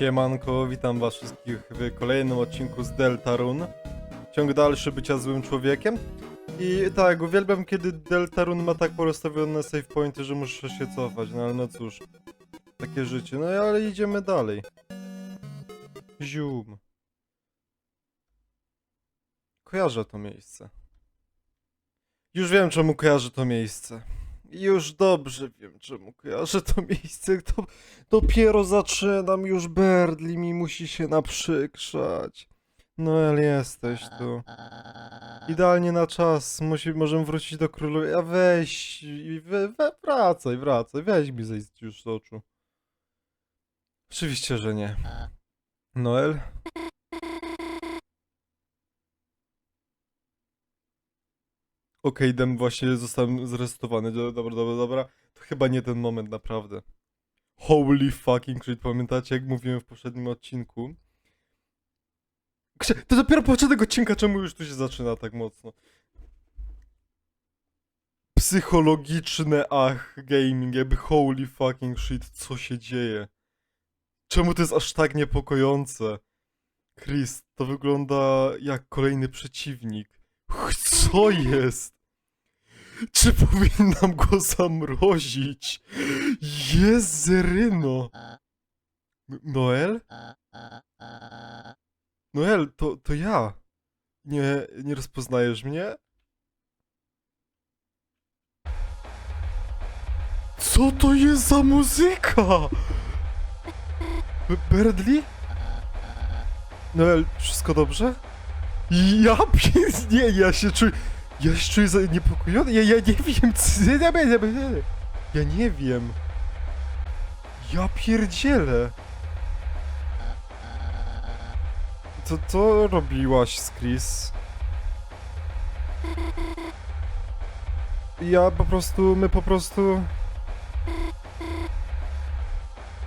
Siemanko, witam was wszystkich w kolejnym odcinku z Deltarune. Ciąg dalszy bycia złym człowiekiem. I tak, uwielbiam kiedy Deltarune ma tak porozstawione save pointy, że muszę się cofać, no ale no cóż. Takie życie, no ale idziemy dalej. Zium. Kojarzę to miejsce. Już wiem czemu kojarzę to miejsce. Już dobrze wiem czemu kojarzę to miejsce. To Dopiero zaczynam, już Berdli mi musi się naprzykrzać. Noel, jesteś tu. Idealnie na czas, musi, możemy wrócić do królu. A weź, we, we, wracaj, wracaj, weź mi zejść już z oczu. Oczywiście, że nie. Noel? Okej, Dem, właśnie zostałem zresetowany. Dobra, dobra, dobra. To chyba nie ten moment, naprawdę. Holy fucking shit, pamiętacie jak mówiłem w poprzednim odcinku? Krze- To dopiero początek odcinka, czemu już tu się zaczyna tak mocno? Psychologiczne ach, gaming, jakby holy fucking shit, co się dzieje? Czemu to jest aż tak niepokojące? Chris, to wygląda jak kolejny przeciwnik. Ch, Co jest? Czy powinnam go zamrozić? Jezeryno! Noel? Noel, to, to ja. Nie, nie rozpoznajesz mnie? Co to jest za muzyka? Berdli? Noel, wszystko dobrze? Ja pier... Nie, ja się czuję... Ja się czuję zaniepokojony. Ja, ja nie wiem, co... Ja nie wiem. Ja pierdzielę. Co, co robiłaś z Chris? Ja po prostu, my po prostu...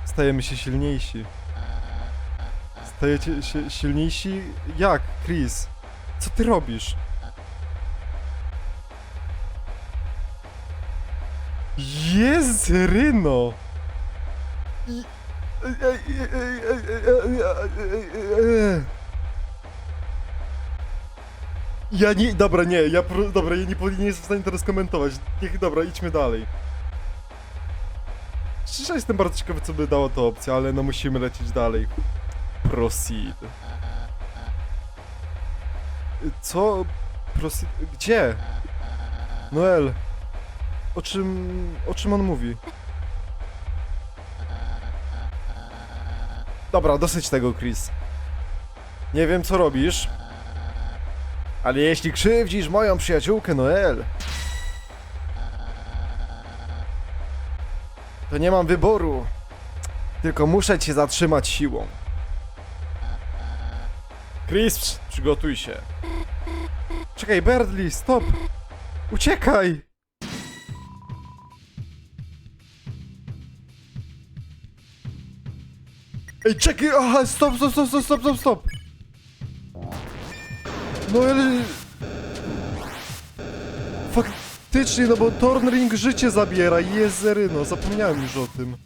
Stajemy się silniejsi. Stajecie się silniejsi? Jak, Chris? Co ty robisz? Jezeryno! I- Ja nie, dobra, nie, ja, dobra, ja nie, nie jestem w stanie teraz komentować. Niech, dobra, idźmy dalej. Szczerze jestem bardzo ciekawy, co by dało to opcja, ale no musimy lecieć dalej. Proceed. Co? Proceed? Gdzie? Noel. O czym, o czym on mówi? Dobra, dosyć tego, Chris. Nie wiem, co robisz. Ale jeśli krzywdzisz moją przyjaciółkę Noel, to nie mam wyboru. Tylko muszę cię zatrzymać siłą. Chris, przygotuj się. Czekaj, Berdly, stop! Uciekaj! Ej, czekaj, aha, stop, stop, stop, stop, stop, stop! No ale... Faktycznie, no bo Thornring życie zabiera, jezeryno, zapomniałem już o tym.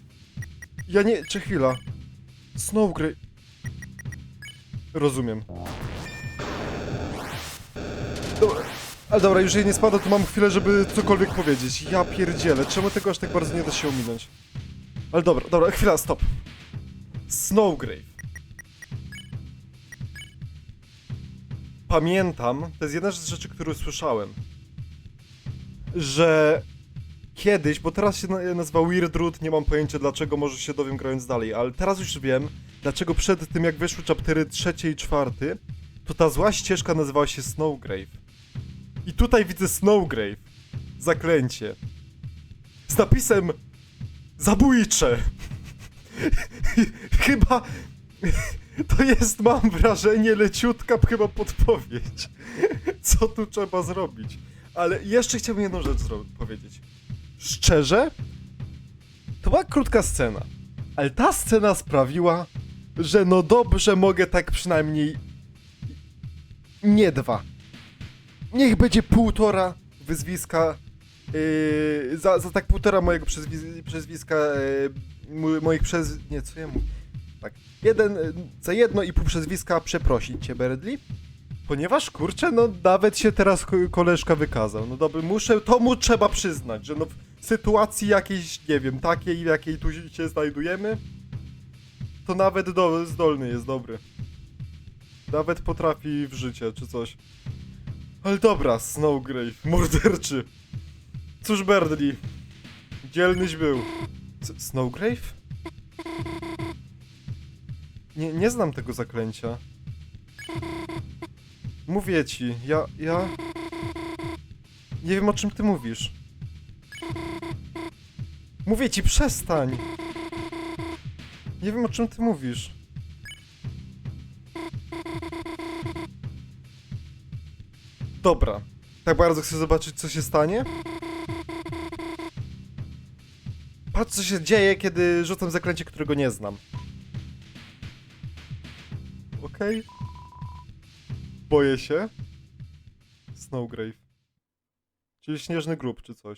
Ja nie... czy chwila. Snowgrave... Rozumiem. Dobra, ale dobra, już jej nie spada, to mam chwilę, żeby cokolwiek powiedzieć. Ja pierdzielę, czemu tego aż tak bardzo nie da się ominąć? Ale dobra, dobra, chwila, stop. Snowgrave. Pamiętam, to jest jedna z rzeczy, którą słyszałem, że kiedyś, bo teraz się na- nazywa Weird Root, nie mam pojęcia dlaczego, może się dowiem grając dalej, ale teraz już wiem, dlaczego przed tym jak wyszły chaptery trzecie i czwarty, to ta zła ścieżka nazywała się Snowgrave. I tutaj widzę Snowgrave. Zaklęcie. Z napisem zabójcze. chyba to jest, mam wrażenie, leciutka chyba podpowiedź. Co tu trzeba zrobić? Ale jeszcze chciałbym jedną rzecz powiedzieć. Szczerze, to była krótka scena, ale ta scena sprawiła, że no dobrze mogę tak przynajmniej nie dwa. Niech będzie półtora wyzwiska Yy, za, za tak półtora mojego przezwi- przezwiska, yy, mo- moich przez... nie, co ja tak. Jeden, y, za jedno i pół przezwiska przeprosić cię, Berdli. Ponieważ, kurczę, no nawet się teraz ko- koleżka wykazał. No dobra, muszę, to mu trzeba przyznać, że no w sytuacji jakiejś, nie wiem, takiej, w jakiej tu się znajdujemy, to nawet do, zdolny jest, dobry. Nawet potrafi w życie, czy coś. Ale dobra, Snowgrave, morderczy. Cóż, Berdli, dzielnyś był. S- Snowgrave? Nie, nie znam tego zaklęcia. Mówię ci, ja, ja... Nie wiem o czym ty mówisz. Mówię ci, przestań! Nie wiem o czym ty mówisz. Dobra. Tak bardzo chcę zobaczyć, co się stanie? Patrz, co się dzieje, kiedy rzucam zaklęcie, którego nie znam. Okej. Boję się. Snowgrave. Czyli śnieżny grób, czy coś.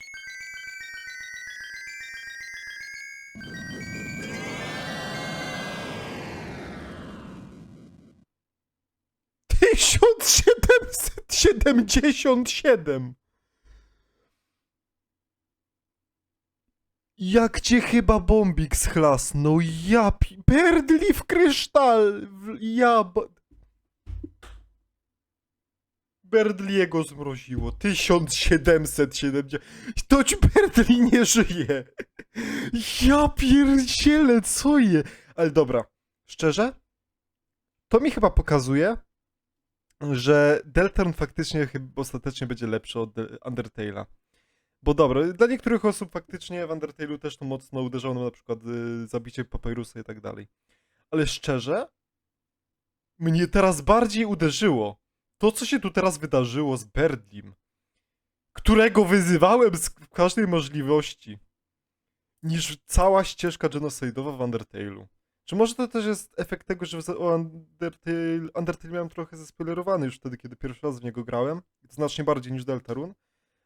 Tysiąc siedemset siedemdziesiąt siedem! Jak cię chyba bombik schlasnął, ja pi... Perdli w kryształ! Ja... Berdliego zmroziło. 1770. To ci Berdli nie żyje. Ja pierdzielę, co je? Ale dobra, szczerze? To mi chyba pokazuje, że Deltarune faktycznie chyba ostatecznie będzie lepszy od De- Undertale'a. Bo dobra, dla niektórych osób faktycznie w Undertale'u też to mocno uderzało, no na przykład y, zabicie Papyrusa i tak dalej. Ale szczerze, mnie teraz bardziej uderzyło to, co się tu teraz wydarzyło z Berdlim, którego wyzywałem z każdej możliwości, niż cała ścieżka genocidowa w Undertale'u. Czy może to też jest efekt tego, że o Undertale, Undertale miałem trochę zespoilerowany już wtedy, kiedy pierwszy raz w niego grałem, znacznie bardziej niż Deltarune,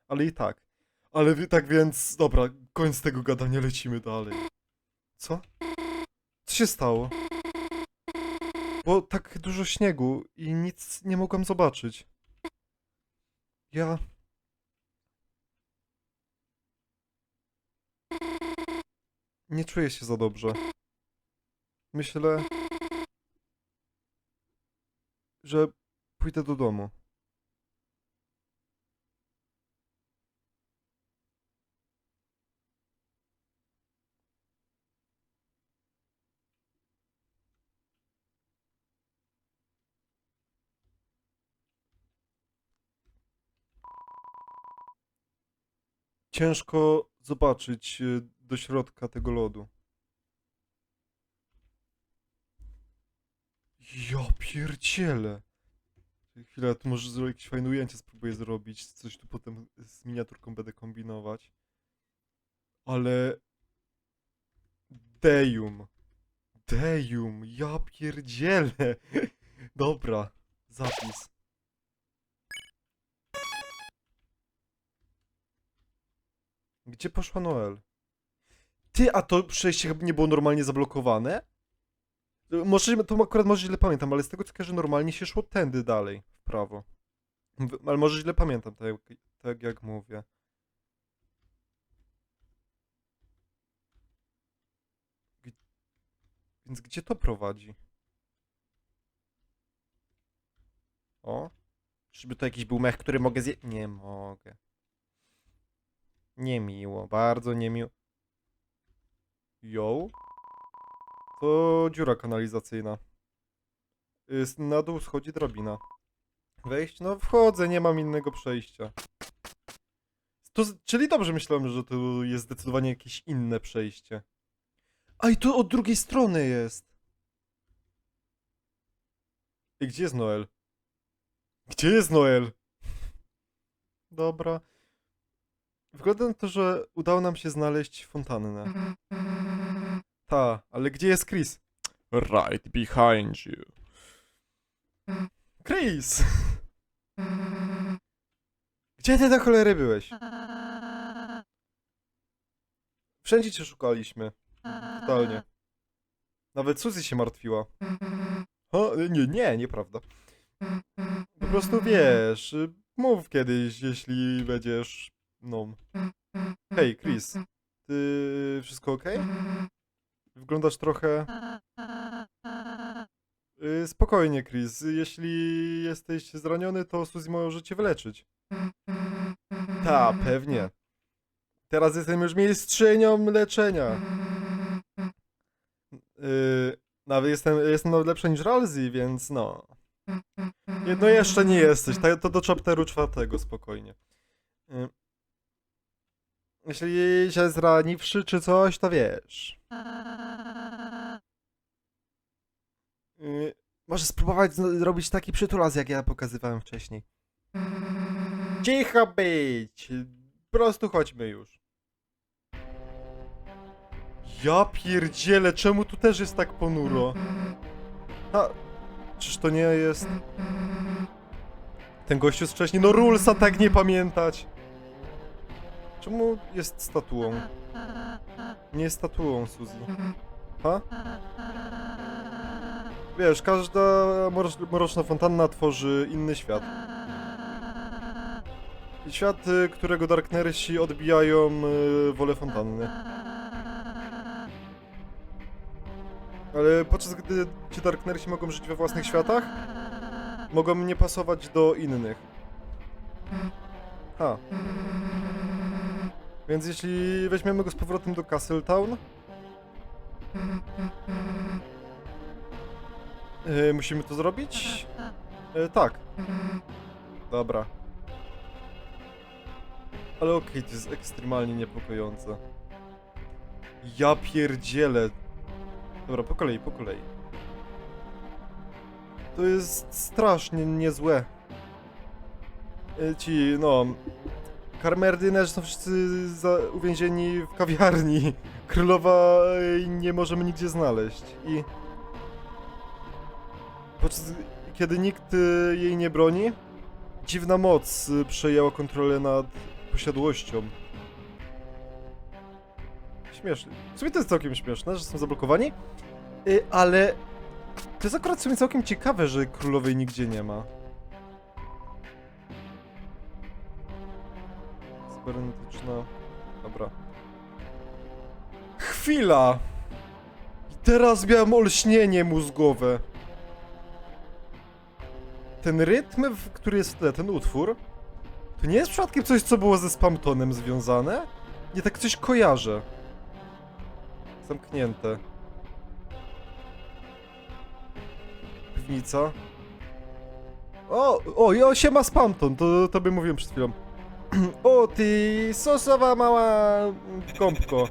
ale i tak. Ale tak więc, dobra, koniec tego gadania, lecimy dalej. Co? Co się stało? Bo tak dużo śniegu i nic nie mogłam zobaczyć. Ja... Nie czuję się za dobrze. Myślę, że pójdę do domu. Ciężko zobaczyć y, do środka tego lodu. Ja pierdzielę. Chwilę, tu może zrobić jakieś fajne ujęcie, spróbuję zrobić. Coś tu potem z miniaturką będę kombinować. Ale... Dejum. Dejum, ja pierdzielę. Dobra, zapis. Gdzie poszła Noel? Ty, a to przejście chyba nie było normalnie zablokowane? Może, to akurat może źle pamiętam, ale z tego co kojarzę, normalnie się szło tędy dalej, w prawo. Ale może źle pamiętam, tak, jak- tak jak mówię. G- Więc gdzie to prowadzi? O? Czyżby to jakiś był mech, który mogę zje... Nie mogę. Niemiło, bardzo niemiło. Yo? To dziura kanalizacyjna. Jest, na dół schodzi drabina. Wejść? No wchodzę, nie mam innego przejścia. To, czyli dobrze myślałem, że tu jest zdecydowanie jakieś inne przejście. A i tu od drugiej strony jest. I gdzie jest Noel? Gdzie jest Noel? Dobra. Wygląda na to, że udało nam się znaleźć fontannę. Ta, ale gdzie jest Chris? Right behind you. Chris! Gdzie ty do cholery byłeś? Wszędzie cię szukaliśmy. Totalnie. Nawet Suzy się martwiła. O, nie, nie, nieprawda. Po prostu wiesz, mów kiedyś, jeśli będziesz, no... Hej, Chris, ty wszystko ok? Wyglądasz trochę... Y, Spokojnie, Chris. Jeśli jesteś zraniony, to Suzy może cię wyleczyć. Ta, pewnie. Teraz jestem już mistrzynią leczenia. Yy, nawet jestem, jestem nawet lepszy niż Ralsei, więc no. No jeszcze nie jesteś, to do chapteru czwartego, spokojnie. Yy. Jeśli się zraniwszy czy coś, to wiesz. Yy, może spróbować zro- zrobić taki przytulas, jak ja pokazywałem wcześniej. Cicho być! Po prostu chodźmy już. Ja pierdzielę, czemu tu też jest tak ponuro? A, czyż to nie jest... Ten gościu z wcześniej? No Rulesa tak nie pamiętać! Czemu jest statuą? Nie jest statuą, Suzy. Ha? Wiesz, każda mrocz- mroczna fontanna tworzy inny świat. Świat, y, którego Darknersi odbijają y, wolę fontanny. Ale podczas gdy ci Darknersi mogą żyć we własnych światach, mogą nie pasować do innych. Ha. Więc jeśli weźmiemy go z powrotem do Castletown, yy, musimy to zrobić? Yy, tak. Dobra. Ale okej, to jest ekstremalnie niepokojące. Ja pierdzielę. Dobra, po kolei, po kolei. To jest strasznie niezłe. Y, Ci, no... Karmerdynerzy są wszyscy za, uwięzieni w kawiarni. Królowa nie możemy nigdzie znaleźć. I... Podczas kiedy nikt y, jej nie broni, dziwna moc y, przejęła kontrolę nad posiadłością. Śmieszne. W sumie to jest całkiem śmieszne, że są zablokowani, y, ale to jest akurat w sumie całkiem ciekawe, że królowej nigdzie nie ma. Cybernetyczna... Dobra. Chwila! I teraz miałem olśnienie mózgowe. Ten rytm, który jest w tle, ten utwór, to nie jest przypadkiem coś, co było ze Spamtonem związane? Nie, tak coś kojarzę. Zamknięte. Piwnica. O, o, o, siema Spamton, to tobie mówiłem przed chwilą. O, ty sosowa mała gąbko.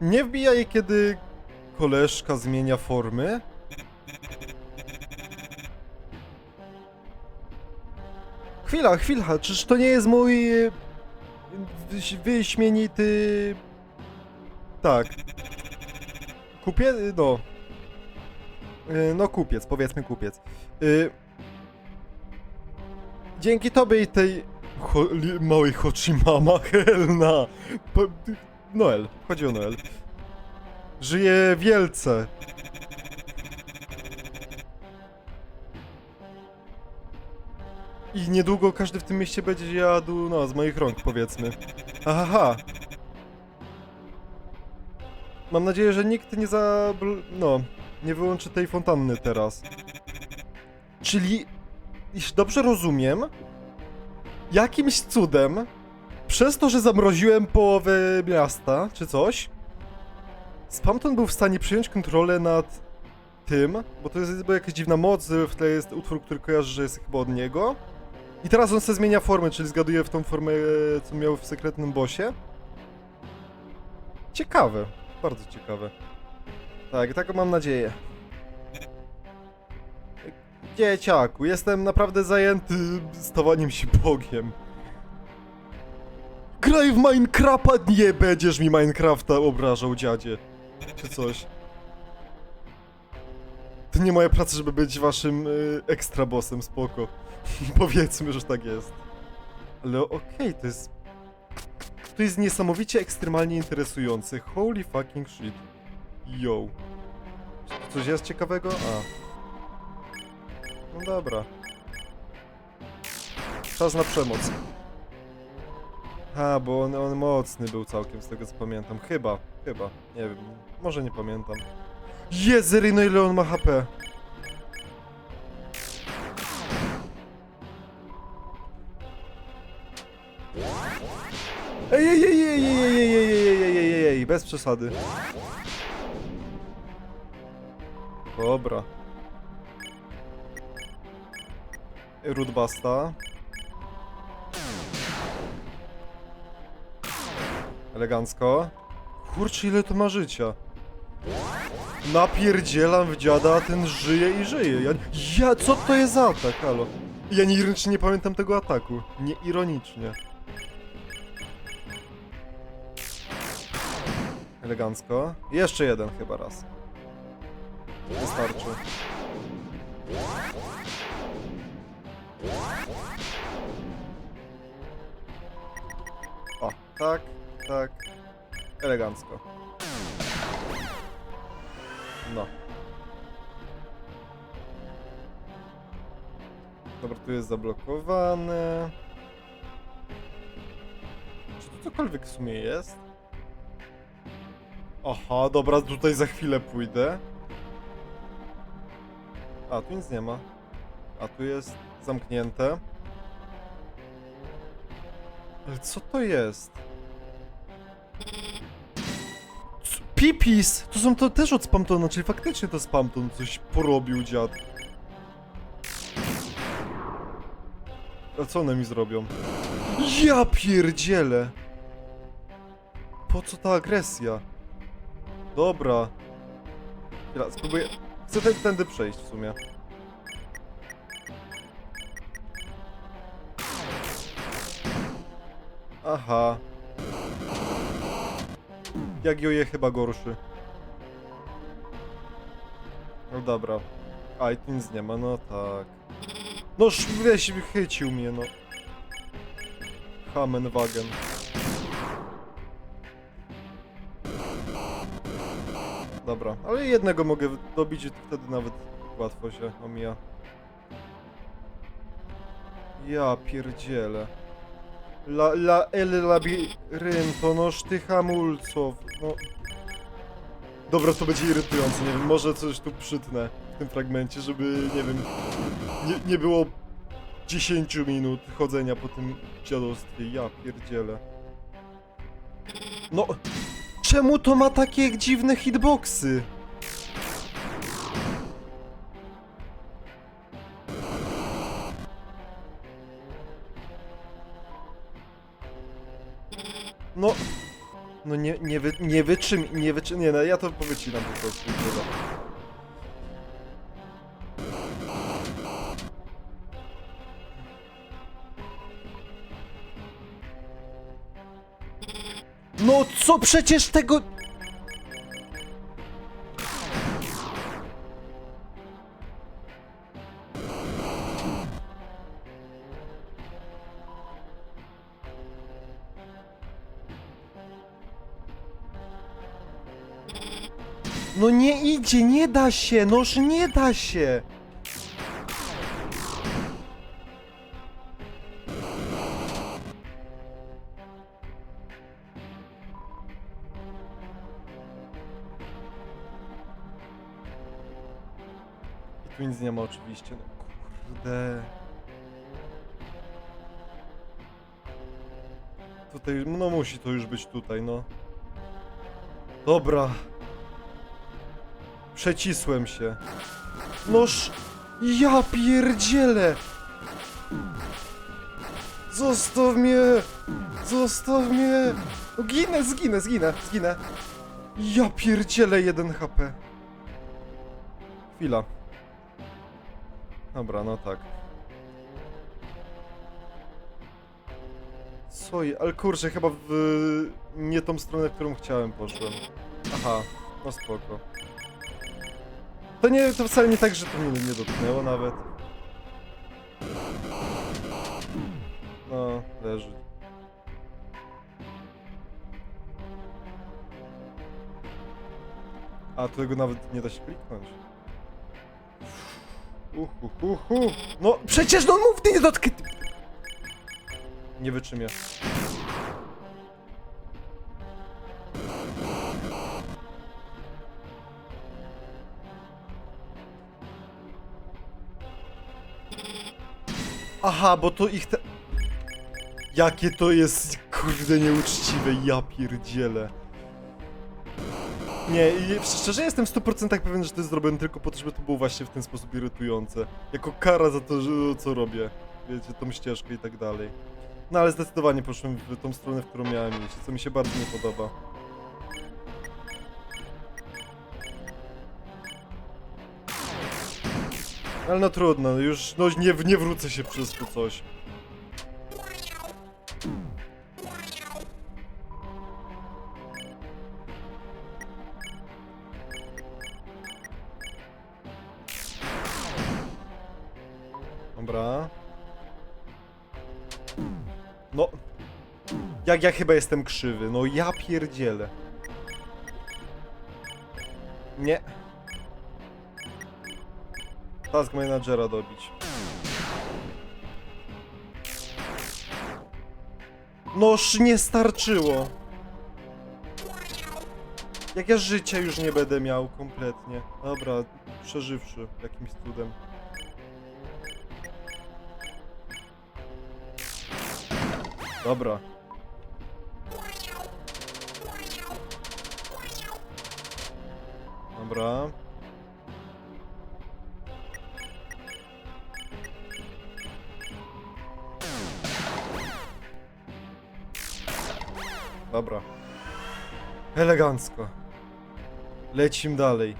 Nie wbijaj, kiedy koleżka zmienia formy. Chwila, chwila, czyż to nie jest mój e, wyś- wyśmienity... Tak. Kupiec? No. E, No kupiec, powiedzmy kupiec. Dzięki tobie i tej cho li- małej Hochimama Helna. Noel, chodzi o Noel. Żyje wielce. I niedługo każdy w tym mieście będzie jadł, no, z moich rąk, powiedzmy. Aha. Mam nadzieję, że nikt nie za... no, nie wyłączy tej fontanny teraz. Czyli, jeśli dobrze rozumiem, jakimś cudem, przez to, że zamroziłem połowę miasta, czy coś, Spamton był w stanie przyjąć kontrolę nad tym, bo to jest jakby jakaś dziwna moc, w tle jest utwór, który kojarzy, że jest chyba od niego. I teraz on se zmienia formę, czyli zgaduje w tą formę, co miał w sekretnym bosie. Ciekawe, bardzo ciekawe. Tak, taką mam nadzieję. Dzieciaku, jestem naprawdę zajęty stawaniem się Bogiem. Graj w Minecrafta, nie będziesz mi Minecrafta obrażał, dziadzie. Czy coś. To nie moja praca, żeby być waszym y, ekstra bossem, spoko. Powiedzmy, że tak jest. Ale okej, to jest... To jest niesamowicie ekstremalnie interesujące. Holy fucking shit. Yo. Coś jest ciekawego? A. No dobra. Czas na przemoc. A, bo on, on mocny był całkiem, z tego co pamiętam. Chyba, chyba. Nie wiem, może nie pamiętam. Jezery, no ile on ma HP? Ej, ej, ej, ej, ej, ej, ej, ej, ej, ej, ej, ej, bez przesady. Dobra. Rootbasta. Elegancko. Kurczę, ile to ma życia. Napierdzielam w dziada, a ten żyje i żyje. Ja, ja, co to jest za atak, halo? Ja nie, ironicznie nie pamiętam tego ataku. Nie ironicznie. Elegancko. Jeszcze jeden chyba raz. Wystarczy. O, tak, tak. Elegancko. No. Dobra, tu jest zablokowane. Czy tu cokolwiek w sumie jest? Aha, dobra, tutaj za chwilę pójdę. A, tu nic nie ma. A tu jest zamknięte. Ale co to jest? Pipis! To są to też od Spamtona, czyli faktycznie to Spamton coś porobił dziad. A co one mi zrobią? Ja pierdzielę! Po co ta agresja? Dobra. Chwila, spróbuję... Chcę ten, tędy przejść w sumie. Aha. Jak joje chyba gorszy. No dobra. A, i nic nie ma, no tak. No weź, chycił mnie, no. Hamenwagen. Dobra, ale jednego mogę dobić i wtedy nawet łatwo się omija. Ja pierdzielę. La, la, el labirynto, noż ty hamulcow, no. Dobra, to będzie irytujące, nie wiem, może coś tu przytnę w tym fragmencie, żeby, nie wiem, nie, nie było 10 minut chodzenia po tym dziadostwie, ja pierdzielę. No, czemu to ma takie dziwne hitboxy? No nie, nie, wy, nie wyczym, nie wyczym, nie, no ja to powycinam po prostu. Dobra. No co przecież tego... idzie, nie da się, noż nie da się. I tu nic nie ma oczywiście, no kurde. Tutaj, no musi to już być tutaj, no. Dobra. Przecisłem się. Noż... Ja pierdzielę! Zostaw mnie! Zostaw mnie! No ginę, zginę, zginę, zginę. Ja pierdzielę 1 HP. Chwila. Dobra, no tak. Co je... Ale kurczę, chyba w... nie tą stronę, którą chciałem poszłem. Aha, no spoko. To nie, to wcale nie tak, że to mnie nie dotknęło nawet. No, leży. A, tego nawet nie da się kliknąć. Uhu, uhu. No, przecież no mów, ty nie dotknij! Nie wytrzymię. Aha, bo to ich te... Jakie to jest, kurde, nieuczciwe, ja pierdzielę. Nie, szczerze jestem w 100% pewien, że to zrobione tylko po to, żeby to było właśnie w ten sposób irytujące. Jako kara za to, że, co robię. Wiecie, tą ścieżkę i tak dalej. No ale zdecydowanie poszłem w tą stronę, w którą miałem iść, co mi się bardzo nie podoba. Ale no trudno, już no nie, nie wrócę się przez to coś. Dobra. No. Jak ja chyba jestem krzywy, no ja pierdzielę. Nie. Task managera dobić. Noż nie starczyło. Jak ja życia już nie będę miał kompletnie. Dobra, przeżywszy jakimś cudem. Dobra. Dobra. Dobra. Elegancko. Lecim dalej.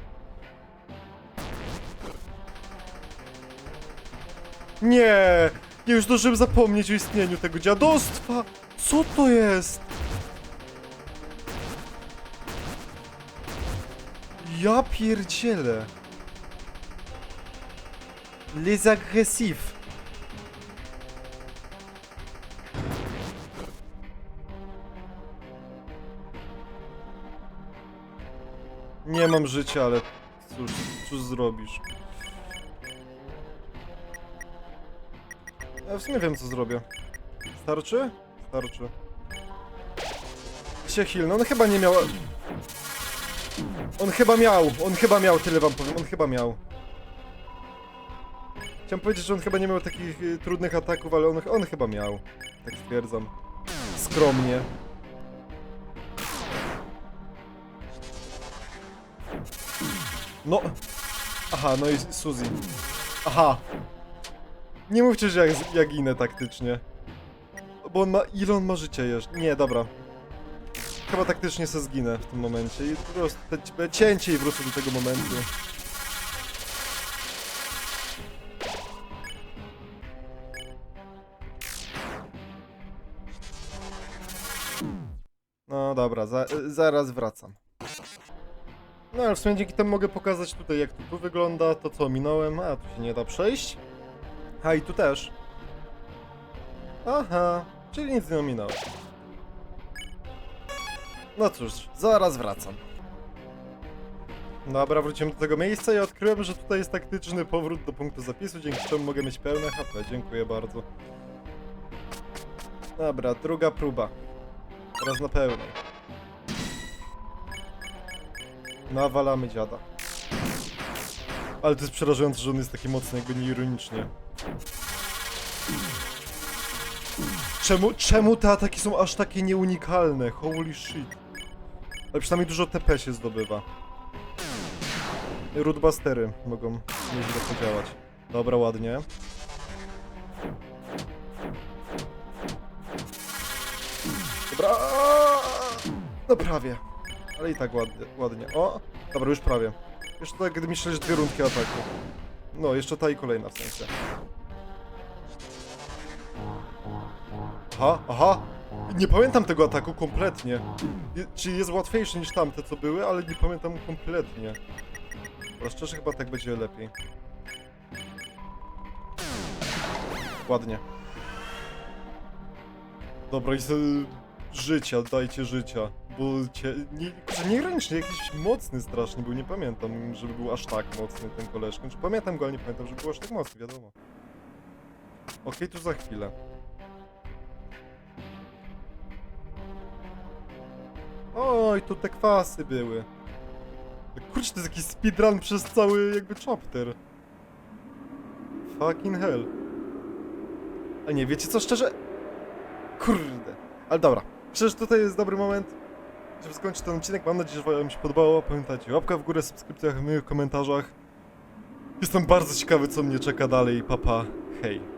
Nie! Nie już zdążyłem zapomnieć o istnieniu tego dziadostwa! Co to jest? Ja pierdzielę. Les agressifs. Nie mam życia, ale cóż, cóż zrobisz? Ja w sumie wiem co zrobię. Starczy? Starczy. Się heal, on chyba nie miał... On chyba miał, on chyba miał, tyle wam powiem, on chyba miał. Chciałem powiedzieć, że on chyba nie miał takich y, trudnych ataków, ale on, on chyba miał. Tak stwierdzam. Skromnie. No. Aha, no i Suzy. Aha. Nie mówcie, że ja, ja ginę taktycznie. Bo on ma... Ile on ma życia jeszcze? Nie, dobra. Chyba taktycznie se zginę w tym momencie i po prostu te- cięcie i wrócę do tego momentu. No dobra, za, zaraz wracam. No ale w sumie dzięki temu mogę pokazać tutaj jak to tu wygląda, to co minąłem, a tu się nie da przejść. A i tu też. Aha, czyli nic nie ominąłem. No cóż, zaraz wracam. Dobra, wróciłem do tego miejsca i odkryłem, że tutaj jest taktyczny powrót do punktu zapisu, dzięki czemu mogę mieć pełne HP. Dziękuję bardzo. Dobra, druga próba. Teraz na pełnej. Nawalamy dziada. Ale to jest przerażające, że on jest taki mocny, jakby nieironicznie. Czemu, czemu te ataki są aż takie nieunikalne? Holy shit. Ale przynajmniej dużo TP się zdobywa. Rootbustery mogą nieźle podziałać. Dobra, ładnie. Dobra. No prawie. Ale i tak ładnie. ładnie. O! Dobra, już prawie. Jeszcze tak, gdy myślę, że dwie rundki ataku. No, jeszcze ta i kolejna w sensie. Aha, aha! Nie pamiętam tego ataku kompletnie. Je, czyli jest łatwiejszy niż tamte, co były, ale nie pamiętam kompletnie. Ale szczerze, chyba tak będzie lepiej. Ładnie. Dobra, i życia, dajcie życia. Bo cię, nie, niegranicznie, jakiś mocny strasznie był, nie pamiętam, żeby był aż tak mocny ten koleżka. Czy pamiętam go, ale nie pamiętam, żeby był aż tak mocny, wiadomo. Okej, tu za chwilę. Oj, tu te kwasy były. Kurczę, to jest jakiś speedrun przez cały jakby chapter. Fucking hell. A nie, wiecie co, szczerze? Kurde. Ale dobra, przecież tutaj jest dobry moment, żeby skończyć ten odcinek. Mam nadzieję, że wam się podobało. Pamiętajcie, łapka w górę, subskrypcja w moich komentarzach. Jestem bardzo ciekawy, co mnie czeka dalej. Papa, hej.